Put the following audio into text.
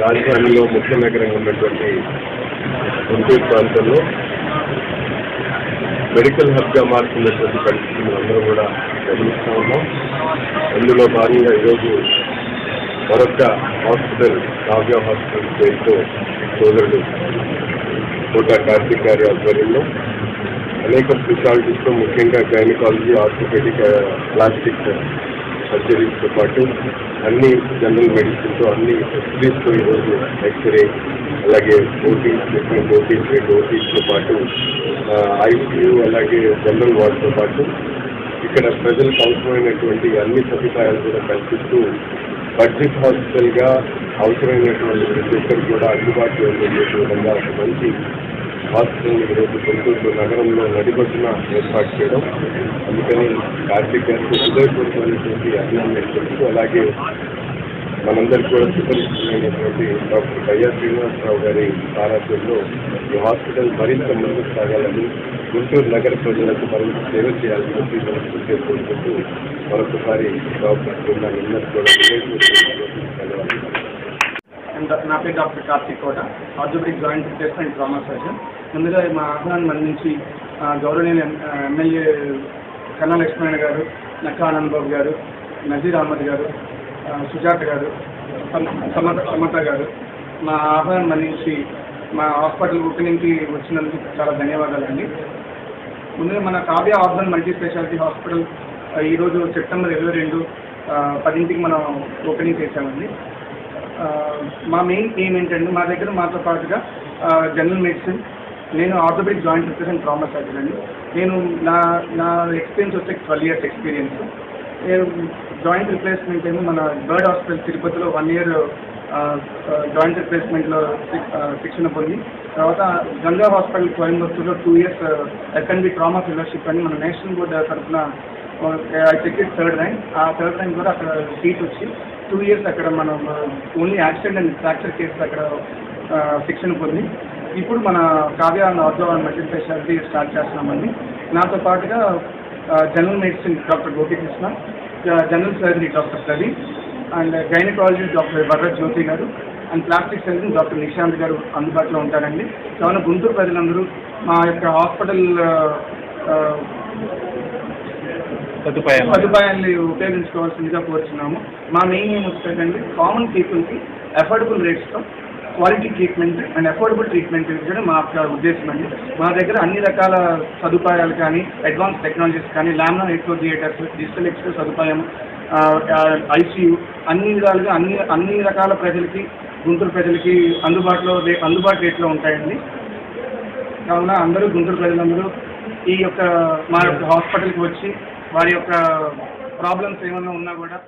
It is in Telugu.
రాజధానిలో ముఖ్య నగరంగా ఉన్నటువంటి గుంటూరు ప్రాంతంలో మెడికల్ హబ్గా మారుతున్నటువంటి పరిస్థితిని అందరూ కూడా గమనిస్తూ ఉన్నాం. అందులో భాగంగా ఈరోజు మరొక హాస్పిటల్ కావ్య హాస్పిటల్ పేరుతో సోదరుడు కోట కార్తీక్ గారి ఆధ్వర్యంలో. అనేక స్పెషాలిటీస్తో ముఖ్యంగా గైనకాలజీ ఆర్థోపెడిక్ ప్లాస్టిక్ సర్జరీస్తో పాటు అన్ని జనరల్ మెడిసిన్తో అన్ని ఫెసిలిటీస్తో ఈరోజు ఎక్స్రే అలాగే ఓటీస్ ట్రీట్మెంట్ ఓటీస్ రెండు ఓటీస్తో పాటు ఐసీయూ అలాగే జనరల్ వార్డ్తో పాటు ఇక్కడ ప్రజలకు అవసరమైనటువంటి అన్ని సదుపాయాలు కూడా కల్పిస్తూ బడ్జెట్ హాస్పిటల్గా అవసరమైనటువంటి ప్రతి ఒక్కరు కూడా అందుబాటులో ఉండే విధంగా ఒక మంచి హాస్పిటల్ ఈరోజు గుంటూరు నగరంలో నడిబొట్టున ఏర్పాటు చేయడం అందుకని కార్తీక్ గారికి హృదయపూర్వమైనటువంటి అభినందనలు తెలుసు అలాగే మనందరికీ కూడా సుపరిచితమైనటువంటి డాక్టర్ కయ్యా శ్రీనివాసరావు గారి సారథ్యంలో ఈ హాస్పిటల్ మరింత ముందుకు సాగాలని గుంటూరు నగర ప్రజలకు మరింత సేవ చేయాలని చెప్పి మనస్ఫూర్తిగా కోరుకుంటూ మరొకసారి డాక్టర్ బృందాన్ని అందరూ కూడా నా పేరు doctor Karthik Kota orthopaedic joint replacement trauma surgeon. ముందుగా మా ఆహ్వానం మన్నించి ఆ, ఎమ్మెల్యే కన్నా లక్ష్మణ గారు నక్కా ఆనంద్బాబు గారు నజీర్ అహ్మద్ గారు సుజాత గారు సమత సమత గారు మా ఆహ్వానం మన్నించి మా హాస్పిటల్ ఓపెనింగ్కి వచ్చినందుకు చాలా ధన్యవాదాలండి. ముందుగా మన Kavya urban multi speciality hospital ఈరోజు సెప్టెంబర్ ఇరవై రెండు పదింటికి మనం ఓపెనింగ్ చేశామండి. మా మెయిన్ ఎయిమ్ ఏంటంటే మా దగ్గర మాతో పాటుగా జనరల్ మెడిసిన్ నేను orthopaedic joint represent trauma surgeon అండి. నేను నా నా ఎక్స్పీరియన్స్ వచ్చే ట్వెల్వ్ ఇయర్స్ ఎక్స్పీరియన్స్ నేను జాయింట్ రిప్లేస్మెంట్ ఏమో మన బర్డ్ హాస్పిటల్ తిరుపతిలో వన్ ఇయర్ జాయింట్ రిప్లేస్మెంట్లో శిక్షణ పొంది తర్వాత Ganga hospital కోయంబత్తూర్లో two years FNB trauma fellowship అని మన నేషనల్ బోర్డు తరఫున ఐ సెక్యూర్ థర్డ్ ర్యాంక్ ఆ థర్డ్ ర్యాంక్ కూడా అక్కడ సీట్ వచ్చి టూ ఇయర్స్ అక్కడ మనం only accident and fracture case అక్కడ శిక్షణ పొంది. ఇప్పుడు మన Kavya ortho and multi speciality start చేస్తున్నామండి. నాతో పాటుగా general medicine doctor Gopikrishna general surgery doctor Pradeep and gynaecology doctor Bharath Jyothi గారు and plastic surgeon doctor Nishanth గారు అందుబాటులో ఉంటారండి. కావున గుంటూరు ప్రజలందరూ మా యొక్క హాస్పిటల్ సదుపాయాలు. సదుపాయం సదుపాయాన్ని ఉపయోగించుకోవాల్సిందిగా కోరుచున్నాము. మా మెయిన్ ఏం వచ్చేటండి కామన్ పీపుల్కి affordable రేట్స్తో quality treatment and affordable treatment ఇవ్వడం మా యొక్క ఉద్దేశం అండి. మా దగ్గర అన్ని రకాల సదుపాయాలు కానీ అడ్వాన్స్ టెక్నాలజీస్ కానీ laminar network theatres digital express సదుపాయం ఐసీయూ అన్ని విధాలుగా అన్ని అన్ని రకాల ప్రజలకి గుంటూరు ప్రజలకి అందుబాటులో అందుబాటు రేట్లో ఉంటాయండి. కావున అందరూ గుంటూరు ప్రజలందరూ ఈ యొక్క మా యొక్క హాస్పిటల్కి వచ్చి వారి యొక్క ప్రాబ్లమ్స్ ఏమైనా ఉన్నా కూడా